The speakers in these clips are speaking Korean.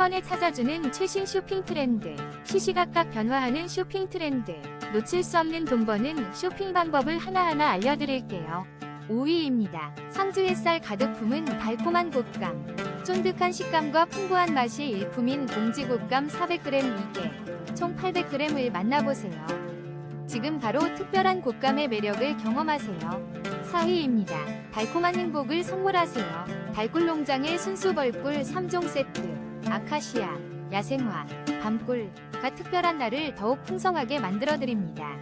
번에 찾아주는 최신 쇼핑 트렌드. 시시각각 변화하는 쇼핑 트렌드. 놓칠 수 없는 돈 버는 쇼핑 방법을 하나하나 알려드릴게요. 5위입니다. 상주 햇살 가득 품은 달콤한 곶감. 쫀득한 식감과 풍부한 맛이 일품인 봉지 곶감 400g 2개. 총 800g을 만나보세요. 지금 바로 특별한 곶감의 매력을 경험하세요. 4위입니다. 달콤한 행복을 선물하세요. 달꿀 농장의 순수 벌꿀 3종 세트, 아카시아, 야생화, 밤꿀과 특별한 날을 더욱 풍성하게 만들어드립니다.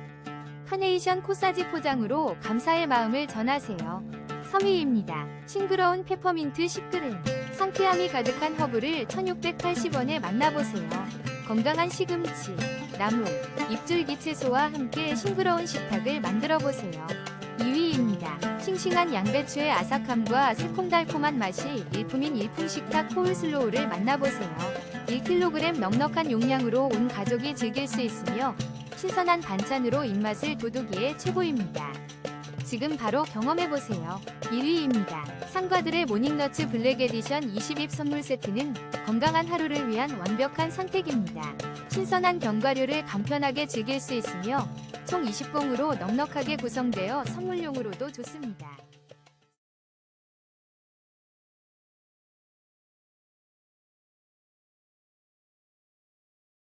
카네이션 코사지 포장으로 감사의 마음을 전하세요. 3위입니다. 싱그러운 페퍼민트 10g, 상쾌함이 가득한 허브를 1680원에 만나보세요. 건강한 시금치, 나물, 입줄기 채소와 함께 싱그러운 식탁을 만들어보세요. 2위입니다. 싱싱한 양배추의 아삭함과 새콤달콤한 맛이 일품인 일품식탁 코울슬로우를 만나보세요. 1kg 넉넉한 용량으로 온 가족이 즐길 수 있으며 신선한 반찬으로 입맛을 돋우기에 최고입니다. 지금 바로 경험해보세요. 1위입니다. 상과들의 모닝너츠 블랙 에디션 20입 선물 세트는 건강한 하루를 위한 완벽한 선택입니다. 신선한 견과류를 간편하게 즐길 수 있으며 총 20봉으로 넉넉하게 구성되어 선물용으로도 좋습니다.